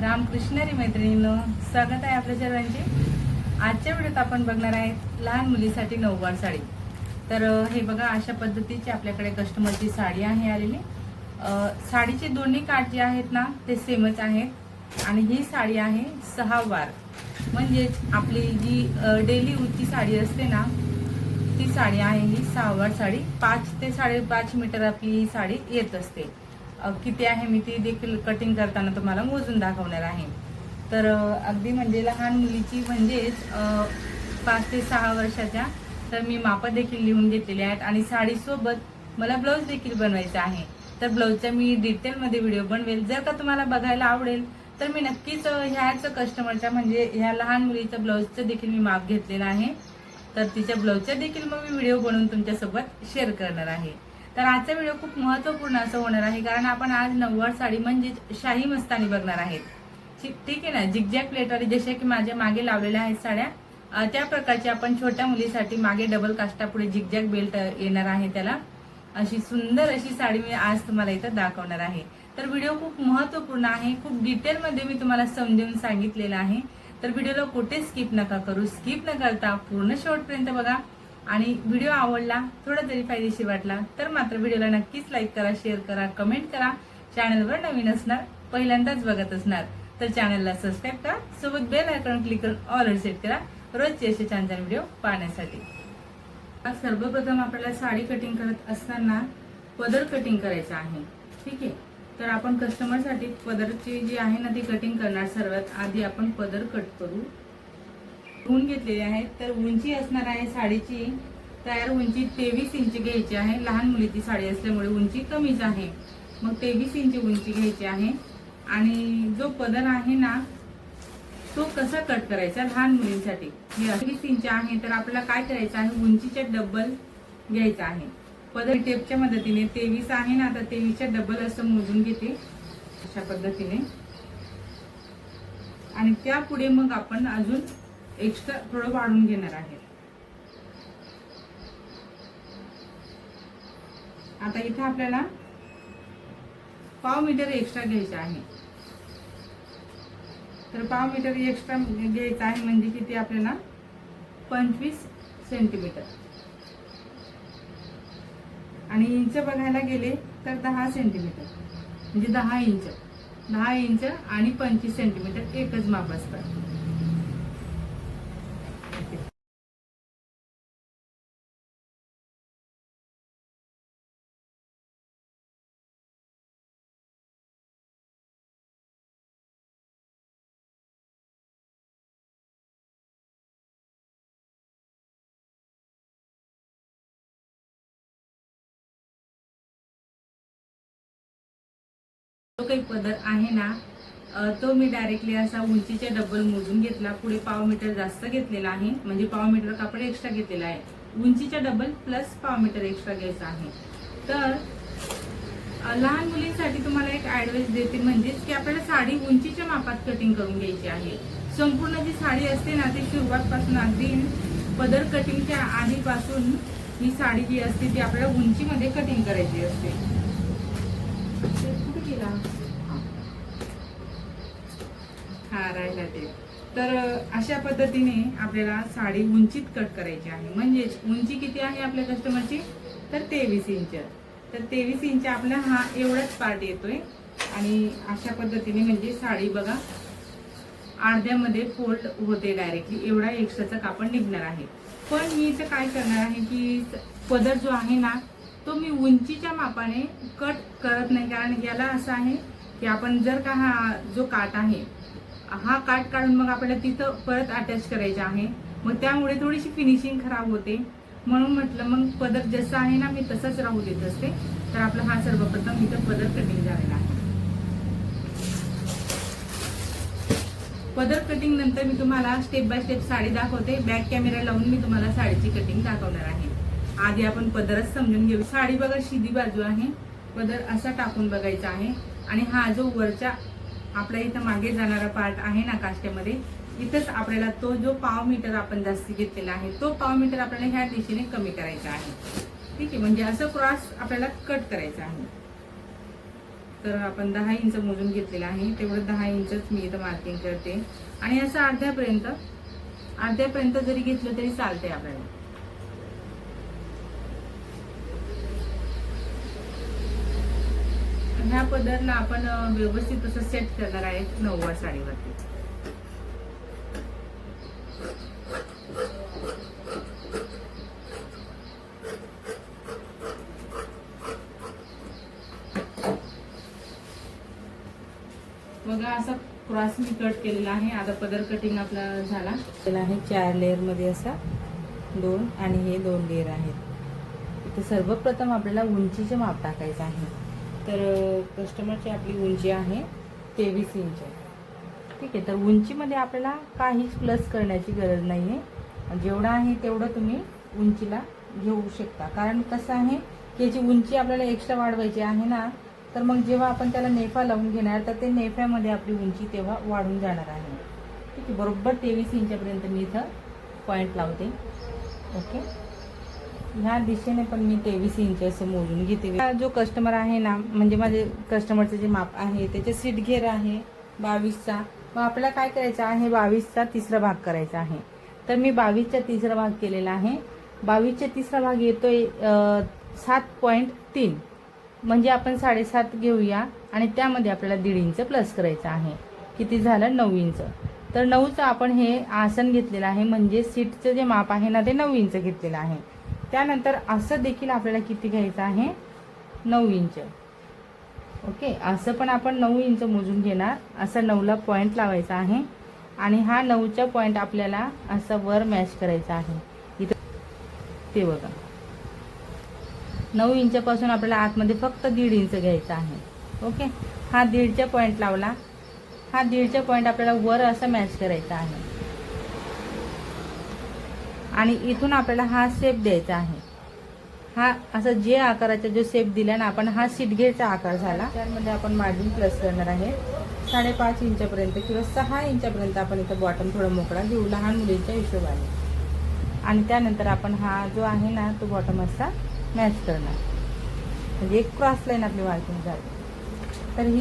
रामकृष्णरी मैत्रिणींनो स्वागत आहे आपल्या सर्वांचे. आजच्या व्हिडिओत आपण बघणार आहेत लहान मुलीसाठी नऊवार साडी. तर हे बघा अशा पद्धतीची आपल्याकडे कस्टमरची साडी आहे आलेली. साडीचे दोन्ही काठ जे आहेत ना ते सेमच आहेत. आणि ही साडी आहे सहा वार. म्हणजेच आपली जी डेली यूजची साडी असते ना ती साडी आहे ही सहा वार साडी. पाच ते साडेपाच मीटर आपली ही साडी येत असते. किती आहे मी ती देखील कटिंग करताना तुम्हाला मोजून दाखवणार आहे. तर अगदी म्हणजे लहान मुलीची म्हणजेच पाच ते सहा वर्षाच्या तर मी मापं देखील लिहून घेतलेली आहेत आणि साडीसोबत मला ब्लाऊज देखील बनवायचा आहे. तर ब्लाऊजचा मी डिटेलमध्ये व्हिडिओ बनवेल. जर का तुम्हाला बघायला आवडेल तर मी नक्कीच ह्याच कस्टमरच्या म्हणजे ह्या लहान मुलीच्या ब्लाऊजचं देखील मी माप घेतलेलं आहे. तर तिच्या ब्लाऊजचा देखील मग मी व्हिडिओ बनवून तुमच्यासोबत शेअर करणार आहे. तर आजचा व्हिडिओ खूप महत्त्वपूर्ण असं होणार आहे कारण आपण आज नव्वद साडी म्हणजेच शाही मस्तानी बघणार आहेत. ठीक आहे ना? जिगजॅक प्लेटवाली जशा की माझ्या मागे लावलेल्या आहेत साड्या त्या प्रकारची आपण छोट्या मुलीसाठी मागे डबल काष्टापुढे जिगजॅक बेल्ट येणार आहे त्याला. अशी सुंदर अशी साडी मी आज तुम्हाला इथं दाखवणार आहे. तर व्हिडिओ खूप महत्त्वपूर्ण आहे खूप डिटेलमध्ये मी तुम्हाला समजून सांगितलेलं आहे. तर व्हिडिओला कुठे स्किप नका करू? स्किप न करता पूर्ण शेवटपर्यंत बघा. आणि व्हिडिओ आवडला थोडा जरी फायदेशीर वाटला तर मात्र व्हिडिओला नक्कीच लाईक करा शेअर करा कमेंट करा. चॅनलवर नवीन असणार पहिल्यांदाच बघत असणार तर चॅनलला सबस्क्राईब करा. सोबत बेल आयकॉन क्लिक करून ऑल सेट करा. रोजचे असे छान छान व्हिडिओ पाहण्यासाठी. सर्वप्रथम आपल्याला साडी कटिंग करत असताना पदर कटिंग करायचं आहे. ठीक आहे? तर आपण कस्टमरसाठी पदरची जी आहे ना ती कटिंग करणार सर्वात आधी आपण पदर कट करू. ऊन घेतलेली आहे. तर उंची असणार आहे साडीची. तयार उंची तेवीस इंच घ्यायची आहे. लहान मुलीची साडी असल्यामुळे उंची कमीच आहे. मग तेवीस इंच उंची घ्यायची आहे. आणि जो पदर आहे ना तो कसा कट करायचा लहान मुलींसाठी? हे वीस इंच आहे. तर आपल्याला काय करायचं आहे? उंचीच्या डबल घ्यायचा आहे. पदर टेपच्या मदतीने तेवीस आहे ना आता तेवीसच्या डबल असं मोजून घेते. अशा पद्धतीने. आणि त्यापुढे मग आपण अजून एक्स्ट्रा थोडं वाढून घेणार आहे. आता इथे आपल्याला पाव मीटर एक्स्ट्रा घ्यायचं आहे. तर पाव मीटर एक्स्ट्रा घ्यायचं आहे म्हणजे किती आपल्याला? पंचवीस सेंटीमीटर आणि इंच बघायला गेले तर दहा सेंटीमीटर म्हणजे दहा इंच दहा इंच आणि पंचवीस सेंटीमीटर एकच माप असतात जो काही पदर आहे ना तो मी डायरेक्टली असा उंचीच्या डबल मोजून घेतला. पुढे पाव मीटर जास्त घेतलेला आहे. म्हणजे पाव मीटर कापड एक्स्ट्रा घेतलेला आहे. उंचीच्या डबल प्लस पाव मीटर एक्स्ट्रा घ्यायचा आहे. तर लहान मुलींसाठी तुम्हाला एक ॲडवाईस देते म्हणजेच की आपल्याला साडी उंचीच्या मापात कटिंग करून घ्यायची आहे. संपूर्ण जी साडी असते ना ती सुरुवातपासून अगदी पदर कटिंगच्या आधीपासून ही साडी जी असते ती आपल्याला उंचीमध्ये कटिंग करायची असते. केला. हा राहिला ते. तर अशा पद्धतीने आपल्याला साडी उंचीत कट करायची आहे. म्हणजेच उंची किती आहे आपल्या कस्टमरची तर तेवीस इंच. तर तेवीस इंच आपला हा एवढाच पार्ट येतोय. आणि अशा पद्धतीने म्हणजे साडी बघा अर्ध्यामध्ये फोल्ड होते डायरेक्टली एवढा एक्स्ट्राचा कापड निघणार आहे. पण मी इथं काय करणार आहे की पदर जो आहे ना तो मी उंचीच्या मापाने कट करत नाही. कारण याला असं आहे की आपण जर का हा जो काट आहे हा काट काढून मग आपल्याला तिथं परत अटॅच करायचा आहे. मग त्यामुळे थोडीशी फिनिशिंग खराब होते. म्हणून म्हटलं मग पदर जसं आहे ना मी तसंच राहू देत असते. तर आपला हा सर्वप्रथम इथं पदर कटिंग झालेला आहे. पदर कटिंग नंतर मी तुम्हाला स्टेप बाय स्टेप साडी दाखवते. बॅक कॅमेरा लावून मी तुम्हाला साडीची कटिंग दाखवणार आहे. आधी आपण पदरच समजून घेऊ. साडी बघा शिधी बाजू आहे. पदर असा टाकून बघायचा आहे. आणि हा जो वरच्या आपल्या इथं मागे जाणारा पार्ट आहे ना काष्ट्यामध्ये इथंच आपल्याला तो जो पाव मीटर आपण जास्ती घेतलेला आहे तो पाव मीटर आपल्याला ह्या दिशेने कमी करायचा आहे. ठीक आहे? म्हणजे असं क्रॉस आपल्याला कट करायचा आहे. तर आपण दहा इंच मोजून घेतलेलं आहे. तेवढं दहा इंचच मी इथं मार्किंग करते. आणि असं अर्ध्यापर्यंत अर्ध्यापर्यंत जरी घेतलं तरी चालतंय आपल्याला. ह्या पदरला आपण व्यवस्थित असं सेट करणार आहे नऊवार साडीवरती. बघा असा क्रॉस मी कट केलेला आहे. आता पदर कटिंग आपला झाला. केला आहे चार लेअरमध्ये असा दोन आणि हे दोन लेअर आहेत. इथे सर्वप्रथम आपल्याला उंचीचे माप टाकायचं आहे. तर कस्टमरची आपली उंची आहे तेवीस इंच. ठीक आहे तर उंचीमध्ये आपल्याला काहीच प्लस करण्याची गरज नाही आहे जेवढं आहे तेवढं तुम्ही उंचीला घेऊ शकता. कारण कसं आहे की याची उंची आपल्याला एक्स्ट्रा वाढवायची आहे ना तर मग जेव्हा आपण त्याला नेफा लावून घेणार तर ते नेफ्यामध्ये आपली उंची तेव्हा वाढून जाणार आहे. ठीक आहे बरोबर तेवीस इंचापर्यंत मी इथं पॉईंट लावते. ओके ह्या दिशेने पण मी तेवीस इंच असं मोजून घेते. जो कस्टमर आहे ना म्हणजे माझे कस्टमरचं जे माप आहे त्याचे सीट घेर आहे बावीसचा मग आपल्याला काय करायचं आहे? बावीसचा तिसरा भाग करायचा आहे. तर मी बावीसचा तिसरा भाग केलेला आहे. बावीसचा तिसरा भाग येतोय सात पॉईंट तीन. म्हणजे आपण साडेसात घेऊया आणि त्यामध्ये आपल्याला दीड इंच प्लस करायचं आहे. किती झालं? नऊ इंच तर नऊचं आपण हे आसन घेतलेलं आहे. म्हणजे सीटचं जे माप आहे ना ते नऊ इंच घेतलेलं आहे. त्यानंतर असं देखील आपल्याला किती घ्यायचं आहे? नऊ इंच. ओके असं पण आपण नऊ इंच मोजून घेणार. असं नऊला पॉईंट लावायचा आहे. आणि हा नऊचा पॉईंट आपल्याला असं वर मॅच करायचा आहे. इथं ते बघा. नऊ इंचापासून आपल्याला आतमध्ये फक्त दीड इंच घ्यायचा आहे. ओके हा दीडच्या पॉईंट लावला. हा दीडच्या पॉईंट आपल्याला वर असं मॅच करायचा आहे. आणि इथून आपल्याला हा सेप द्यायचा आहे. हा असा जे आकाराचा जो सेप दिला ना आपण हा सीटगेटचा आकार झाला. त्यामध्ये आपण मार्जिन प्लस करणार आहे. साडेपाच इंचापर्यंत किंवा सहा इंचापर्यंत आपण इथं बॉटम थोडा मोकळा घेऊ लहान मुलींच्या हिशोबाने. आणि त्यानंतर आपण हा जो आहे ना तो बॉटम असा मॅच करणार. म्हणजे एक क्रॉस लाईन आपली मार्किंग झाली. तर ही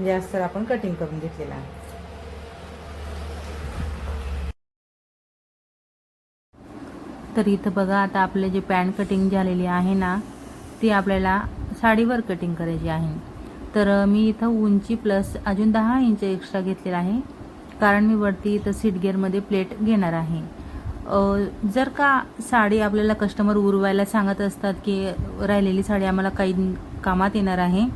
म्हणजे जास्त आपण कटिंग करून घेतलेला आहे. तर इथं बघा आता आपले जे पॅन्ट कटिंग झालेली आहे ना ती आपल्याला साडीवर कटिंग करायची आहे. तर मी इथं उंची प्लस अजून दहा इंच एक्स्ट्रा घेतलेला आहे. कारण मी वरती इथं सीटगेअरमध्ये प्लेट घेणार आहे. जर का साडी आपल्याला कस्टमर उरवायला सांगत असतात की राहिलेली साडी आम्हाला काही कामात येणार आहे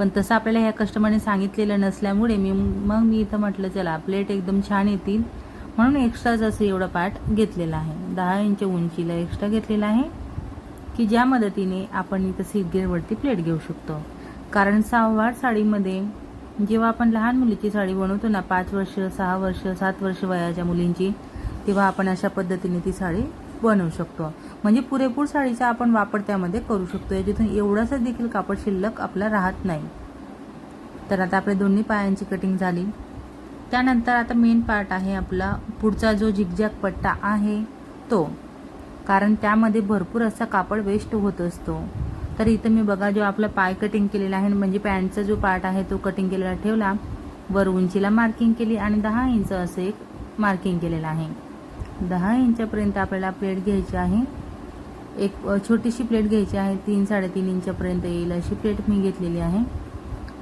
पण तसं आपल्याला ह्या कस्टमरने सांगितलेलं नसल्यामुळे मी मग मी इथं म्हटलं चला प्लेट एकदम छान येतील. म्हणून एक्स्ट्राच असं एवढा पार्ट घेतलेला आहे. दहा इंच उंचीला एक्स्ट्रा घेतलेला आहे की ज्या मदतीने आपण इथं सीटगेअरवरती प्लेट घेऊ शकतो. कारण सहावार साडीमध्ये जेव्हा आपण लहान मुलीची साडी बनवतो ना पाच वर्ष सहा वर्ष सात वर्ष वयाच्या मुलींची तेव्हा आपण अशा पद्धतीने ती साडी बनवू शकतो. म्हणजे पुरेपूर साडीचा आपण वापर त्यामध्ये करू शकतो. याच्यातून एवढासा देखील कापड शिल्लक आपला राहत नाही. तर आता आपल्या दोन्ही पायांची कटिंग झाली. त्यानंतर आता मेन पार्ट आहे आपला पुढचा जो झिकझॅक पट्टा आहे तो. कारण त्यामध्ये भरपूर असा कापड वेस्ट होत असतो. तर इथं मी बघा जो आपला पाय कटिंग केलेला आहे म्हणजे पॅन्टचा जो पार्ट आहे तो कटिंग केलेला ठेवला. वर उंचीला मार्किंग केली आणि दहा इंच असं एक मार्किंग केलेलं आहे. दहा इंचापर्यंत आपल्याला प्लेट घ्यायची आहे. एक छोटीशी प्लेट घ्यायची आहे. तीन साडेतीन इंचापर्यंत येईल अशी प्लेट मी घेतलेली आहे.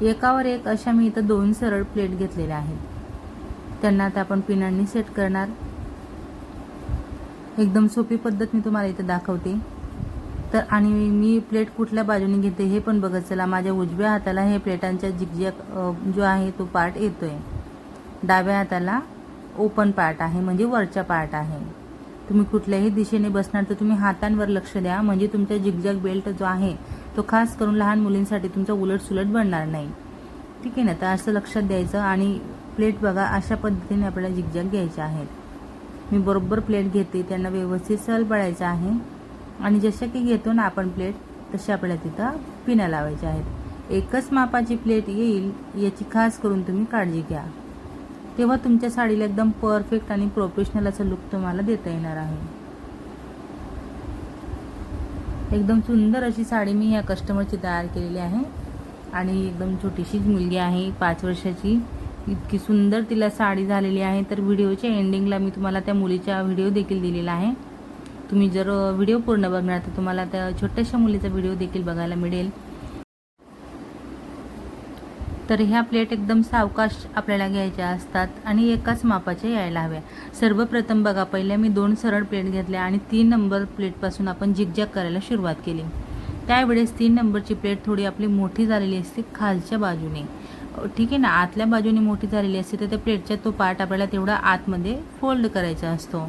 एकावर एक अशा मी इथं दोन सरळ प्लेट घेतलेल्या आहेत. त्यांना आता आपण पिनांनी सेट करणार. एकदम सोपी पद्धत मी तुम्हाला इथं दाखवते. तर आणि मी प्लेट कुठल्या बाजूने घेते हे पण बघत चला. माझ्या उजव्या हाताला हे प्लेटांच्या जिगजॅग जो आहे तो पार्ट येतोय. डाव्या हाताला ओपन पार्ट आहे म्हणजे वरचा पार्ट आहे. तुम्ही कुठल्याही दिशेने बसणार तर तुम्ही हातांवर लक्ष द्या म्हणजे तुमचा जिगजॅग बेल्ट जो आहे तो खास करून लहान मुलींसाठी तुमचा उलट सुलट बनणार नाही. ठीक आहे ना? तर असं लक्षात द्यायचं आणि प्लेट बघा अशा पद्धतीने आपल्याला जिगजॅग घ्यायचे आहेत. मी बरोबर प्लेट घेते त्यांना व्यवस्थित सल पडायचं आहे. आणि जशा की घेतो ना आपण प्लेट तसे आपल्याला तिथं पिण्या लावायच्या आहेत. एकच मापाची प्लेट येईल याची खास करून तुम्ही काळजी घ्या. तेव्हा तुमच्या साडीला एकदम परफेक्ट आणि प्रोफेशनल असा लुक तुम्हाला देता येणार आहे. एकदम सुंदर अशी साडी मी या कस्टमरची तयार केलेली आहे. आणि एकदम छोटीशीच मुलगी आहे पाच वर्षाची. इतकी सुंदर तिला साडी झालेली आहे. तर व्हिडिओच्या एंडिंगला मी तुम्हाला त्या मुलीचा व्हिडिओ देखील दिलेला आहे. तुम्ही जर व्हिडिओ पूर्ण बघणार तर तुम्हाला त्या छोट्याशा मुलीचा व्हिडिओ देखील बघायला मिळेल. तर ह्या प्लेट एकदम सावकाश आपल्याला घ्यायच्या असतात आणि एकाच मापाच्या यायला हव्या सर्वप्रथम बघा पहिल्या मी दोन सरळ प्लेट घेतल्या आणि तीन नंबर प्लेटपासून आपण जिगजॅग करायला सुरुवात केली. त्यावेळेस तीन नंबरची प्लेट थोडी आपली मोठी झालेली असते खालच्या बाजूने. ठीक आहे ना? आतल्या बाजूने मोठी झालेली असते तर त्या प्लेटचा तो पार्ट आपल्याला तेवढा आतमध्ये फोल्ड करायचा असतो.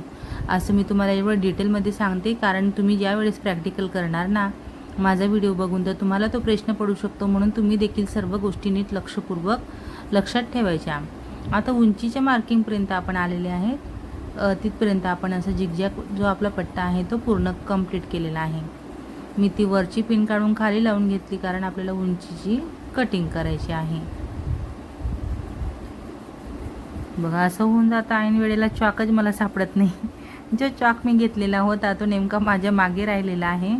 असं मी तुम्हाला एवढं डिटेलमध्ये सांगते कारण तुम्ही ज्यावेळेस प्रॅक्टिकल करणार ना माझा व्हिडिओ बघून तर तुम्हाला तो प्रश्न पडू शकतो म्हणून तुम्ही देखील सर्व गोष्टी नीट लक्षपूर्वक लक्षात ठेवायच्या. आता उंचीच्या मार्किंगपर्यंत आपण आलेले आहेत. तिथपर्यंत आपण असं जिगजॅग जो आपला पट्टा आहे तो पूर्ण कंप्लीट केलेला आहे. मी ती वरची पिन काढून खाली लावून घेतली कारण आपल्याला उंचीची कटिंग करायची आहे. बघा असं होऊन जातं ऐन वेळेला चॉकच मला सापडत नाही. जो चॉक मी घेतलेला होता तो नेमका माझ्या मागे राहिलेला आहे.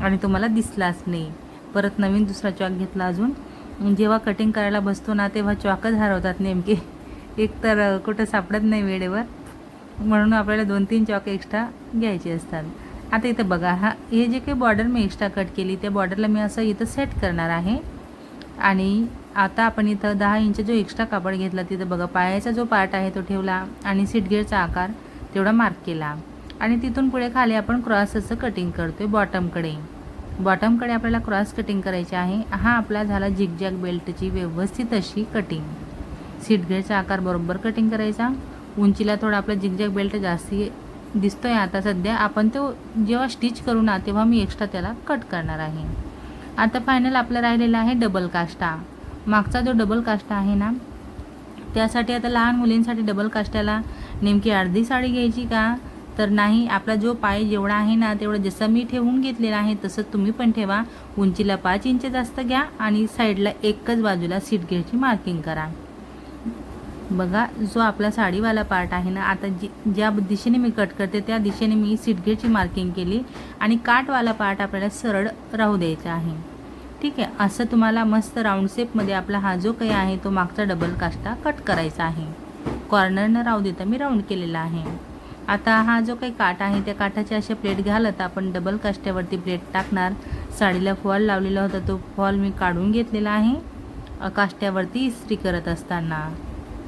आणि तो मला दिसलाच नाही. परत नवीन दुसरा चॉक घेतला अजून. जेव्हा कटिंग करायला बसतो ना तेव्हा चॉकच हरवतात नेमके. एक तर कुठं सापडत नाही वेळेवर. म्हणून आपल्याला दोन तीन चॉक एक्स्ट्रा घ्यायचे असतात. आता इथं बघा हा हे जे काही बॉर्डर मी एक्स्ट्रा कट केली त्या बॉर्डरला मी असं इथं सेट करणार आहे. आणि आता आपण इथं दहा इंच जो एक्स्ट्रा कापड घेतला तिथं बघा पायाचा जो पार्ट आहे तो ठेवला आणि सीटगेअरचा आकार तेवढा मार्क केला. आणि तिथून पुढे खाली आपण क्रॉस असं कटिंग करतो आहे बॉटमकडे बॉटमकडे आपल्याला क्रॉस कटिंग करायचे आहे. हा आपला झाला जिगजॅग बेल्टची व्यवस्थित अशी कटिंग सीटगेअरचा आकार बरोबर कटिंग करायचा. उंचीला थोडा आपला जिगजॅग बेल्ट जास्ती आहे आता सध्या. आपण तो जेव्हा स्टिच करू ना तेव्हा मी एक्स्ट्रा त्याला कट करणार आहे. आता फायनल आपलं राहिलेला आहे डबल काष्टा मागचा जो डबल काष्टा आहे ना त्यासाठी आता लहान मुलींसाठी डबल काष्टाला नेमकी अर्धी साडी घ्यायची का? तर नाही आपला जो पाय जेवढा आहे ना तेवढं जसं मी ठेवून घेतलेला आहे तसं तुम्ही पण ठेवा. उंचीला पाच इंच जास्त घ्या आणि साईडला एकच बाजूला सीट घ्यायची मार्किंग करा. बघा जो आपला साडीवाला पार्ट आहे ना आता जी ज्या दिशेने मी कट करते त्या दिशेने मी सीटगेटची मार्किंग केली आणि काटवाला पार्ट आपल्याला सरळ राहू द्यायचा आहे. ठीक आहे असं तुम्हाला मस्त राऊंड शेपमध्ये आपला हा जो काही आहे तो मागचा डबल काष्टा कट करायचा आहे. कॉर्नरनं राहू देता मी राऊंड केलेला आहे. आता हा जो काही काट आहे त्या काठाचे अशा प्लेट घालत आपण डबल काष्ट्यावरती प्लेट टाकणार. साडीला फॉल लावलेला होता तो फॉल मी काढून घेतलेला आहे. काष्ट्यावरती इस्त्री करत असताना.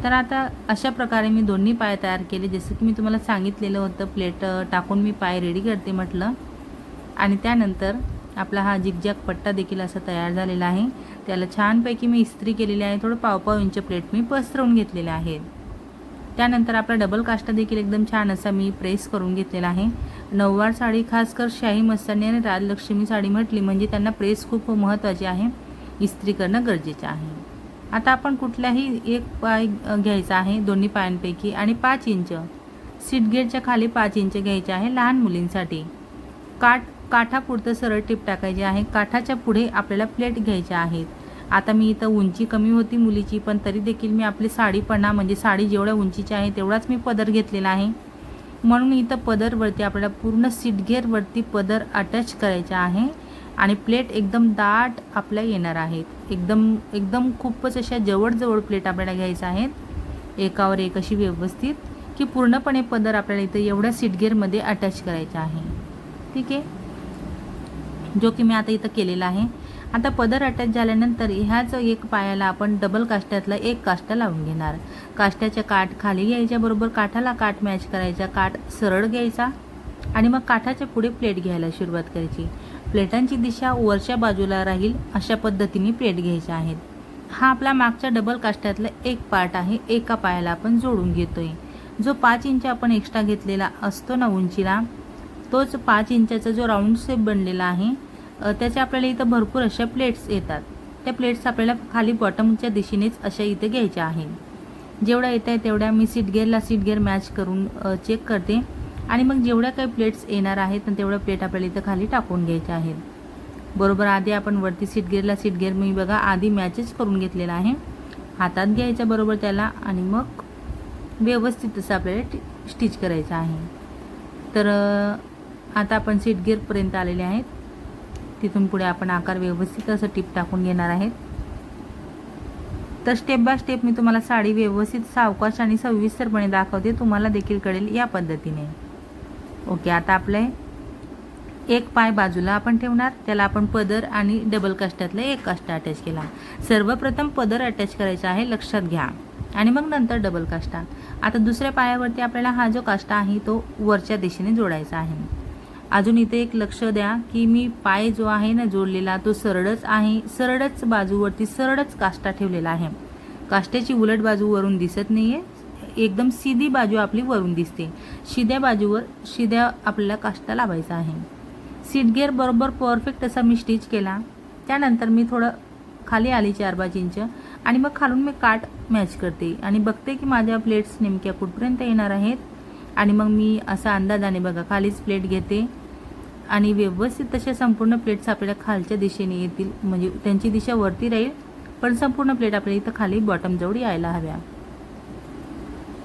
तर आता अशा प्रकारे मी दोन्ही पाय तयार केले. जसं की मी तुम्हाला सांगितलेलं होतं प्लेट टाकून मी पाय रेडी करते म्हटलं. आणि त्यानंतर आपला हा जिगजॅग पट्टा देखील असा तयार झालेला आहे. त्याला छानपैकी मी इस्त्री केलेली आहे. थोडं पाव पाव इंच प्लेट मी पसरवून घेतलेले आहेत. त्यानंतर आपला डबल काष्टा देखील एकदम छान असा मी प्रेस करून घेतलेला आहे. नऊवार साडी खासकर शाही मस्तानी आणि राजलक्ष्मी साडी म्हटली म्हणजे त्यांना प्रेस खूप महत्त्वाची आहे. इस्त्री करणं गरजेचं आहे. आता आपण कुठल्याही एक पाय घ्यायचा आहे दोन्ही पायांपैकी आणि पाच इंच. सीटगेटच्या खाली पाच इंच घ्यायचे आहे लहान मुलींसाठी. काठ काठापुरतं सरळ टिप टाकायची आहे. काठाच्या पुढे आपल्याला प्लेट घ्यायच्या आहेत. आता मी इथं उंची कमी होती मुलीची पण तरी देखील मी आपली साडीपणा म्हणजे साडी जेवढ्या उंचीची आहे तेवढाच मी पदर घेतलेला आहे. म्हणून इथं पदरवरती आपल्याला पूर्ण सीटगेअरवरती पदर अटॅच करायचा आहे आणि प्लेट एकदम दाट आपल्या येणार आहेत. एकदम एकदम खूपच अशा जवळजवळ प्लेट आपल्याला घ्यायच्या आहेत. एकावर एक अशी व्यवस्थित की पूर्णपणे पदर आपल्याला इथं एवढ्या सीटगेअरमध्ये अटॅच करायचा आहे. ठीक आहे? जो की मी आता इथं केलेला आहे. आता पदर अटॅच झाल्यानंतर ह्याच एक पायाला आपण डबल काष्ट्यातला एक काष्टा लावून घेणार. काष्ट्याच्या काठ खाली घ्यायच्या बरोबर काठाला काठ मॅच करायचा काठ सरळ घ्यायचा आणि मग काठाच्या पुढे प्लेट घ्यायला सुरुवात करायची. प्लेटांची दिशा वरच्या बाजूला राहील अशा पद्धतीने प्लेट घ्यायच्या आहेत. हा आपला मागच्या डबल काष्ट्यातला एक पार्ट आहे एका पायाला आपण जोडून घेतोय. जो पाच इंच आपण एक्स्ट्रा घेतलेला असतो ना उंचीला तोच पाच इंचाचा जो राऊंड शेप बनलेला आहे त्याच्या आपल्याला इथं भरपूर अशा प्लेट्स येतात. त्या प्लेट्स आपल्याला खाली बॉटमच्या दिशेनेच अशा इथे घ्यायच्या आहे जेवढ्या येत आहे तेवढ्या मी सीट गेअरला सीट गेअर मॅच करून चेक करते. आणि मग जेवढ्या काही प्लेट्स येणार आहेत तेवढ्या प्लेट आपल्याला इथं खाली टाकून घ्यायच्या आहेत. बरोबर आधी आपण वरती सीट गेअरला सीट गेअर मी बघा आधी मॅचेस करून घेतलेला आहे. हातात घ्यायच्या बरोबर त्याला आणि मग व्यवस्थित असं आपल्याला टी स्टिच करायचं आहे. तर आता आपण सीटगेअरपर्यंत आलेले आहेत. तिथून पुढे आपण आकार व्यवस्थित असं टिप टाकून घेणार आहेत. तर स्टेप बाय स्टेप मी तुम्हाला साडी व्यवस्थित सावकाश आणि सविस्तरपणे दाखवते. तुम्हाला देखील कळेल या पद्धतीने. ओके आता आपले एक पाय बाजूला आपण ठेवणार. त्याला आपण पदर आणि डबल काष्टातलं एक काष्टा अटॅच केला. सर्वप्रथम पदर अटॅच करायचा आहे लक्षात घ्या. आणि मग नंतर डबल काष्टा आता दुसऱ्या पायावरती आपल्याला हा जो काष्टा आहे तो वरच्या दिशेने जोडायचा आहे. अजून इथे एक लक्ष द्या की मी पाय जो आहे ना जोडलेला तो सरळच आहे सरळच बाजूवरती सरळच काष्टा ठेवलेला आहे. काष्ट्याची उलट बाजू वरून दिसत नाहीये एकदम सीधी बाजू आपली वरून दिसते. शिद्या बाजूवर शिद्या आपल्याला काष्टा लावायचा आहे. सीटगेअर बरोबर परफेक्ट असा मी स्टिच केला. त्यानंतर मी थोडं खाली आली चार पाच इंच आणि मग खालून मी काट मॅच करते. आणि बघते की माझ्या प्लेट्स नेमक्या कुठपर्यंत येणार आहेत. आणि मग मी असा अंदाजाने बघा खालीच प्लेट घेते आणि व्यवस्थित तशा संपूर्ण प्लेट्स आपल्याला खालच्या दिशेने येतील. म्हणजे त्यांची दिशा वरती राहील पण संपूर्ण प्लेट आपल्याला इथं खाली बॉटमजवळ यायला हव्या.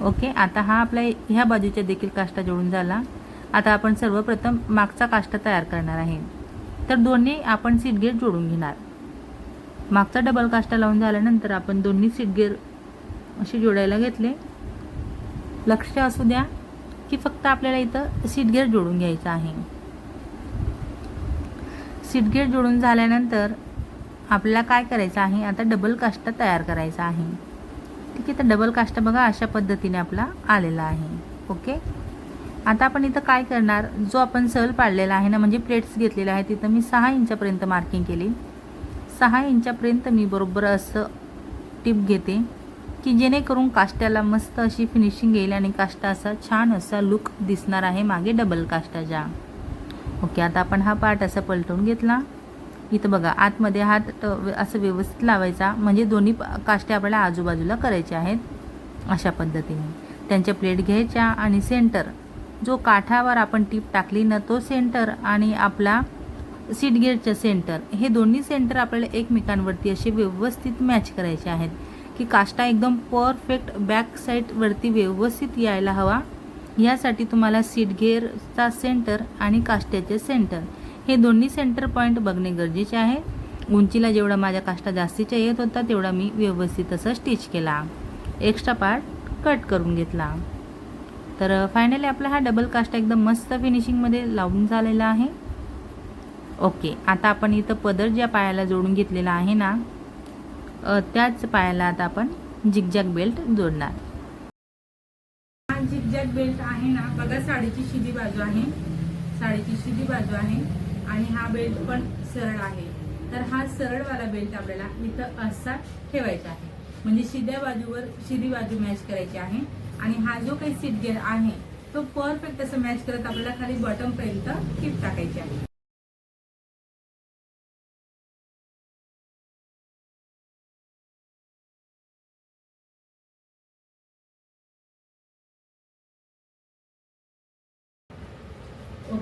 ओके आता हा आपला ह्या बाजूच्या देखील काष्टा जोडून झाला. आता आपण सर्वप्रथम मागचा काष्टा तयार करणार आहे. तर दोन्ही आपण सीट जोडून घेणार. मागचा डबल काष्टा लावून झाल्यानंतर आपण दोन्ही सीट गेअर असे जोडायला घेतले. लक्ष असू द्या. की फक्त आपल्याला इथं सीट गेअर जोडून घ्यायचं आहे. सीट गेअर जोडून झाल्यानंतर आपल्याला काय करायचं आहे? आता डबल काष्टा तयार करायचा आहे. ठीक आहे तर डबल काष्टा बघा अशा पद्धतीने आपला आलेला आहे. ओके? आता आपण इथं काय करणार? जो आपण सहल पाडलेला आहे ना म्हणजे प्लेट्स घेतलेले आहे तिथं मी सहा इंचापर्यंत मार्किंग केली. सहा इंचापर्यंत मी बरोबर असं टिप घेते. की जेणेकरून काष्ट्याला मस्त अशी फिनिशिंग येईल आणि काष्टा असा छान असा लुक दिसणार आहे मागे डबल काष्टाच्या. ओके आता आपण हा पार्ट असा पलटवून घेतला. इथं बघा आतमध्ये हात ट- असं व्यवस्थित लावायचा. म्हणजे दोन्ही काष्टे काष्ट्या आपल्याला आजूबाजूला करायच्या आहेत अशा पद्धतीने. त्यांच्या प्लेट घ्यायच्या आणि सेंटर जो काठावर आपण टीप टाकली ना तो सेंटर आणि आपला सीट गेटचं सेंटर हे दोन्ही सेंटर आपल्याला एकमेकांवरती असे व्यवस्थित मॅच करायचे आहेत. की काष्टा एकदम परफेक्ट बॅक साईडवरती व्यवस्थित यायला हवा. यासाठी तुम्हाला सीट गेअरचा सेंटर आणि काष्ट्याचे सेंटर. हे दोन्ही सेंटर पॉईंट बघणे गरजेचे आहे. उंचीला जेवढा माझ्या काष्टा जास्तीच्या येत होता तेवढा मी व्यवस्थित असं स्टिच केला. एक्स्ट्रा पार्ट कट करून घेतला. तर फायनली आपला हा डबल काष्टा एकदम मस्त फिनिशिंगमध्ये लावून झालेला आहे. ओके आता आपण इथं पदर ज्या पायाला जोडून घेतलेला आहे ना त्याच पायाला आता आपण जिगजॅग बेल्ट जोडणार. हा जिगजॅग बेल्ट आहे ना बघा साडीची शिदी बाजू आहे. साडीची शिदी बाजू आहे आणि हा बेल्ट पण सरळ आहे. तर हा सरळवाला बेल्ट आपल्याला इथं असा ठेवायचा आहे. म्हणजे शिद्या बाजूवर शिदी बाजू मॅच करायची आहे आणि हा जो काही सीट गेअर आहे तो परफेक्ट असं मॅच करत आपल्याला खाली बॉटमपर्यंत टिप टाकायची आहे.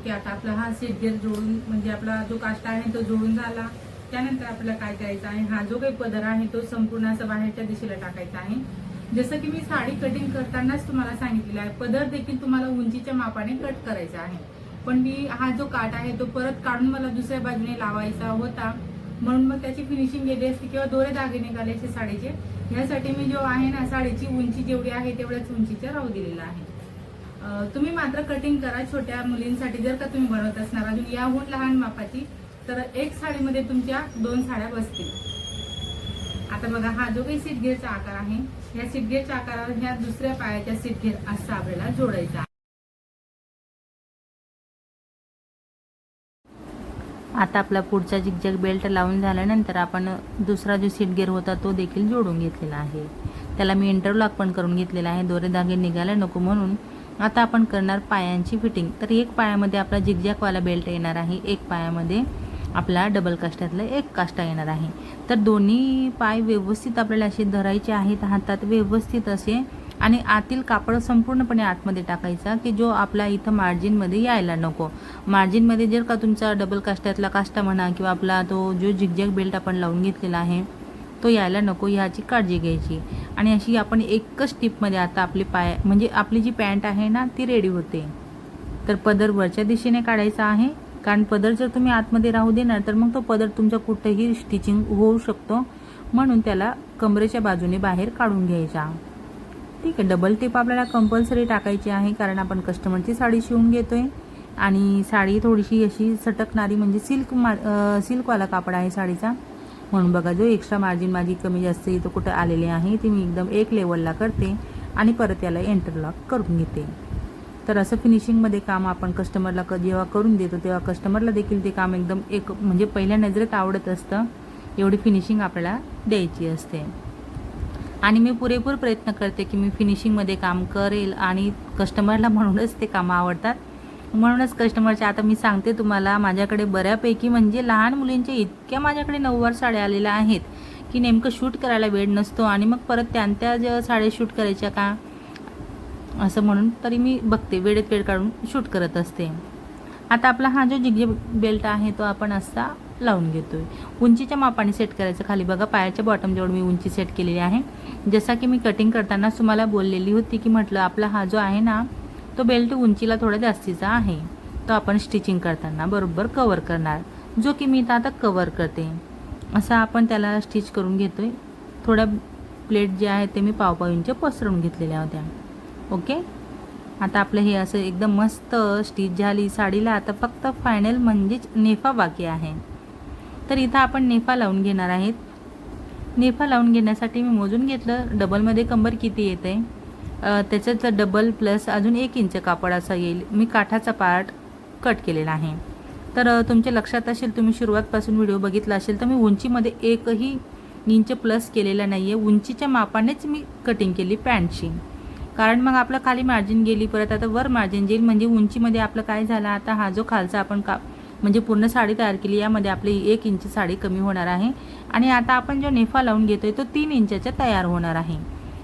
ओके आता आपला हा सीट गेअर जोडून म्हणजे आपला जो काष्टा आहे तो जोडून झाला. त्यानंतर आपल्याला काय करायचं आहे? हा जो काही पदर आहे तो संपूर्ण असं बाहेरच्या दिशेला टाकायचा आहे. जसं की मी साडी कटिंग करतानाच तुम्हाला सांगितलेलं आहे. पदर देखील तुम्हाला उंचीच्या मापाने कट करायचा आहे. पण मी हा जो काट आहे तो परत काढून मला दुसऱ्या बाजूने लावायचा होता. म्हणून मग त्याची फिनिशिंग गेली असते किंवा दोरे दागे निघाले असे साडीचे. यासाठी मी जो आहे ना साडीची उंची जेवढी आहे तेवढ्याच उंचीच्या राहू दिलेला आहे. तुम्ही मात्र कटिंग करा छोट्या मुलींसाठी जर का तुम्ही बनवत असणार अजून. याहून लहान मापाची तर एक साडीमध्ये तुमच्या दोन साड्या बसतील. आता बघा हा जो काही सीट गेअरचा आकार आहे या सिटघेरच्या आकारावर ह्या दुसऱ्या पायाच्या सीट गेअर असा आपल्याला जोडायचा आता आपला पुढचा झिकझॅक बेल्ट लावून झाल्यानंतर आपण दुसरा जो सीटगेअर होता तो देखील जोडून घेतलेला आहे. त्याला मी इंटरलॉक पण करून घेतलेला आहे. दोरे धागे निघायला नको म्हणून आता आपण करणार पायांची फिटिंग. तर एक पायामध्ये आपला जिगजॅगवाला बेल्ट येणार आहे. एक पायामध्ये आपला डबल काष्टातला एक काष्टा येणार आहे. तर दोन्ही पाय व्यवस्थित आपल्याला असे धरायचे आहेत. हातात व्यवस्थित असे आणि आतील कापड संपूर्णपणे आतमध्ये टाकायचा की जो आपला इथं मार्जिनमध्ये यायला नको. मार्जिनमध्ये जर का तुमचा डबल काष्ट्यातला काष्टा म्हणा किंवा आपला तो जो झिगझॅग बेल्ट आपण लावून घेतलेला आहे तो यायला नको ह्याची काळजी घ्यायची. आणि अशी आपण एकच टिपमध्ये आता आपली पाय म्हणजे आपली जी पॅन्ट आहे ना ती रेडी होते. तर पदर वरच्या दिशेने काढायचा आहे. कारण पदर जर तुम्ही आतमध्ये राहू देणार तर मग तो पदर तुमच्या कुठेही स्टिचिंग होऊ शकतो. म्हणून त्याला कमरेच्या बाजूने बाहेर काढून घ्यायचा. ठीक आहे डबल टिप आपल्याला कंपल्सरी टाकायची आहे कारण आपण कस्टमरची साडी शिवून घेतो आहे आणि साडी थोडीशी अशी सटकणारी म्हणजे सिल्क मा सिल्कवाला कापड आहे साडीचा. म्हणून बघा जो एक्स्ट्रा मार्जिन माझी कमी जास्त इथं कुठं आलेली आहे ती मी एकदम एक लेवलला करते आणि परत याला एंटरलॉक करून घेते. तर असं फिनिशिंगमध्ये काम आपण कस्टमरला क जेव्हा करून देतो तेव्हा कस्टमरला देखील ते काम एकदम एक म्हणजे पहिल्या नजरेत आवडत असतं एवढी फिनिशिंग आपल्याला द्यायची असते. आणि मी पुरेपूर प्रयत्न करते की मी फिनिशिंगमध्ये काम करेल आणि कस्टमरला म्हणूनच ते कामं आवडतात. म्हणूनच कस्टमरच्या आता मी सांगते तुम्हाला माझ्याकडे बऱ्यापैकी म्हणजे लहान मुलींच्या इतक्या माझ्याकडे नऊवार साड्या आलेल्या आहेत की नेमकं शूट करायला वेळ नसतो आणि मग परत त्या त्या ज्या साड्या शूट करायच्या का? असं म्हणून तरी मी बघते वेळेत वेळ काढून शूट करत असते. आता आपला हा जो जिगजे बेल्ट आहे तो आपण असा लावून घेतो आहे उंचीच्या मापाने सेट करायचं. खाली बघा पायाच्या बॉटमजवळ मी उंची सेट केलेली आहे. जसा की मी कटिंग करताना तुम्हाला बोललेली होती की म्हटलं आपला हा जो आहे ना तो बेल्ट उंचीला थोडा जास्तीचा आहे. तो आपण स्टिचिंग करताना बरोबर कवर करणार जो की मी इथं आता कवर करते. असं आपण त्याला स्टिच करून घेतो आहे थोड्या प्लेट जे आहेत ते मी पावपाव इंच पसरवून घेतलेल्या होत्या. ओके? आता आपलं हे असं एकदम मस्त स्टिच झाली साडीला. आता फक्त फायनल म्हणजेच नेफा बाकी आहे. तर इथं आपण नेफा लावून घेणार आहेत. नेफा लावून घेण्यासाठी मी मोजून घेतलं. डबलमध्ये कंबर किती येते त्याच्यात डबल प्लस अजून एक इंच कापड असा येईल. मी काठाचा पार्ट कट केलेला आहे. तर तुमच्या लक्षात असेल तुम्ही सुरुवातपासून व्हिडिओ बघितला असेल तर मी उंचीमध्ये एकही इंच प्लस केलेला नाही आहे उंचीच्या मापानेच मी कटिंग केली पॅन्टची कारण मग आपलं खाली मार्जिन गेली परत आता वर मार्जिन जाईल. म्हणजे उंचीमध्ये आपलं काय झालं आता हा जो खालचा आपण का म्हणजे पूर्ण साडी तयार केली यामध्ये आपली एक इंच साडी कमी होणार आहे. आणि आता आपण जो नेफा लावून घेतो आहे तो तीन इंचाचा तयार होणार आहे.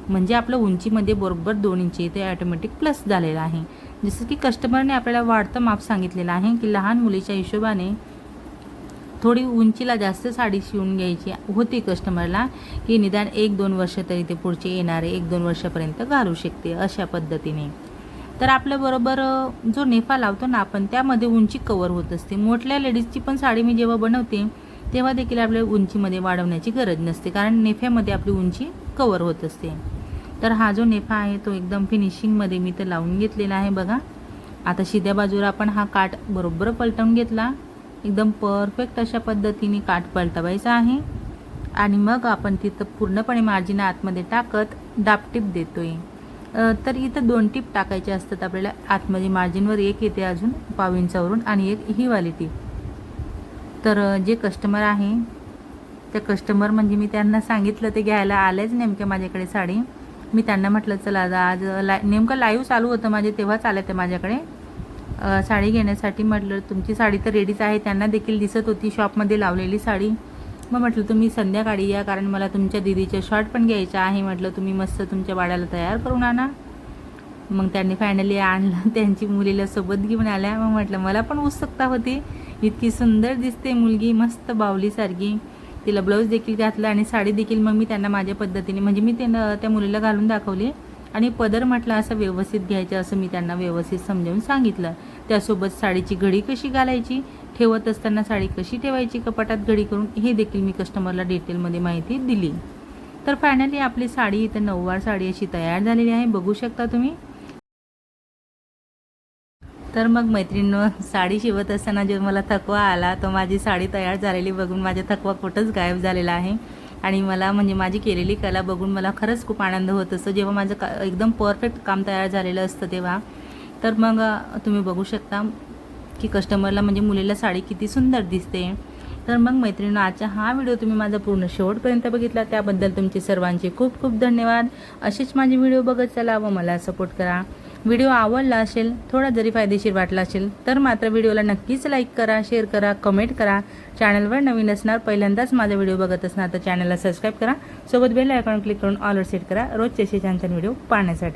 म्हणजे आपलं उंचीमध्ये बरोबर दोन इंच इथे ॲटोमॅटिक प्लस झालेलं आहे. जसं की कस्टमरने आपल्याला वाढतं माप सांगितलेलं आहे की लहान मुलीच्या हिशोबाने थोडी उंचीला जास्त साडी शिवून घ्यायची होती कस्टमरला की निदान एक दोन वर्ष तरी ते पुढचे येणारे एक दोन वर्षापर्यंत घालू शकते अशा पद्धतीने. तर आपल्याबरोबर जो नेफा लावतो ना आपण त्यामध्ये उंची कवर होत असते. मोठल्या लेडीजची पण साडी मी जेव्हा बनवते तेव्हा देखील आपल्या उंचीमध्ये वाढवण्याची गरज नसते कारण नेफ्यामध्ये आपली उंची कवर होत असते. तर हा जो नेफा आहे तो एकदम फिनिशिंगमध्ये मी तर लावून घेतलेला आहे बघा. आता शिध्या बाजूला आपण हा काठ बरोबर पलटवून घेतला. एकदम परफेक्ट अशा पद्धतीने काठ पलटवायचा आहे. आणि मग आपण तिथं पूर्णपणे मार्जिन आतमध्ये टाकत दाबटीप देतोय. आहे तर इथं दोन टीप टाकायचे असतात आपल्याला. आतमध्ये मार्जिनवर एक येते अजून पाविंचावरून आणि एक ही वाली टीप. तर जे कस्टमर आहे त्या कस्टमर म्हणजे मी त्यांना सांगितलं ते घ्यायला आलेच नेमक्या माझ्याकडे साडी. मी त्यांना म्हटलं चला आज आज ला नेमकं लाईव्ह चालू होतं माझे तेव्हाच आलं ते माझ्याकडे. साडी घेण्यासाठी म्हटलं तुमची साडी तर रेडीच आहे त्यांना देखील दिसत होती शॉपमध्ये लावलेली साडी. मग म्हटलं तुम्ही संध्याकाळी या कारण मला तुमच्या दिदीचे शॉर्ट पण घ्यायचे आहे. म्हटलं तुम्ही मस्त तुमच्या बाळाला तयार करून आणा. मग त्यांनी फायनली आणलं त्यांची मुलीला सोबत घेऊन आल्या. मग म्हटलं मला पण उत्सुकता होती. इतकी सुंदर दिसते मुलगी मस्त बावलीसारखी तिला ब्लाऊज देखील घातला आणि साडी देखील मग मी त्यांना माझ्या पद्धतीने म्हणजे मी त्यांना त्या मुलीला घालून दाखवली. आणि पदर म्हटलं असं व्यवस्थित घ्यायचं असं मी त्यांना व्यवस्थित समजावून सांगितलं. त्यासोबत साडीची घडी कशी घालायची ठेवत असताना साडी कशी ठेवायची कपाटात घडी करून हे देखील मी कस्टमरला डिटेलमध्ये माहिती दिली. तर फायनली आपली साडी इथं नऊवार साडी अशी तयार झालेली आहे. बघू शकता तुम्ही. तर मग मैत्रिणीनं साडी शिवत असताना जो मला थकवा आला तो माझी साडी तयार झालेली बघून माझा थकवा कुठंच गायब झालेला आहे. आणि मला म्हणजे माझी केलेली कला बघून मला खरंच खूप आनंद होत असतो. जेव्हा माझं का एकदम परफेक्ट काम तयार झालेलं असतं तेव्हा. तर मग तुम्ही बघू शकता की कस्टमरला म्हणजे मुलीला साडी किती सुंदर दिसते. तर मग मैत्रिणी आजचा हा व्हिडिओ तुम्ही माझा पूर्ण शेवटपर्यंत बघितला. त्याबद्दल तुमचे सर्वांचे खूप खूप धन्यवाद. असेच माझे व्हिडिओ बघत चला व मला सपोर्ट करा. व्हिडिओ आवडला असेल थोडा जरी फायदेशीर वाटला असेल तर मात्र व्हिडिओला नक्कीच लाईक करा शेअर करा कमेंट करा. चॅनलवर नवीन असणार पहिल्यांदाच माझा व्हिडिओ बघत असणार तर चॅनलला सबस्क्राईब करा. सोबत बेल आयकॉन क्लिक करून ऑलवर सेट करा. रोजचे असे छान छान व्हिडिओ पाहण्यासाठी.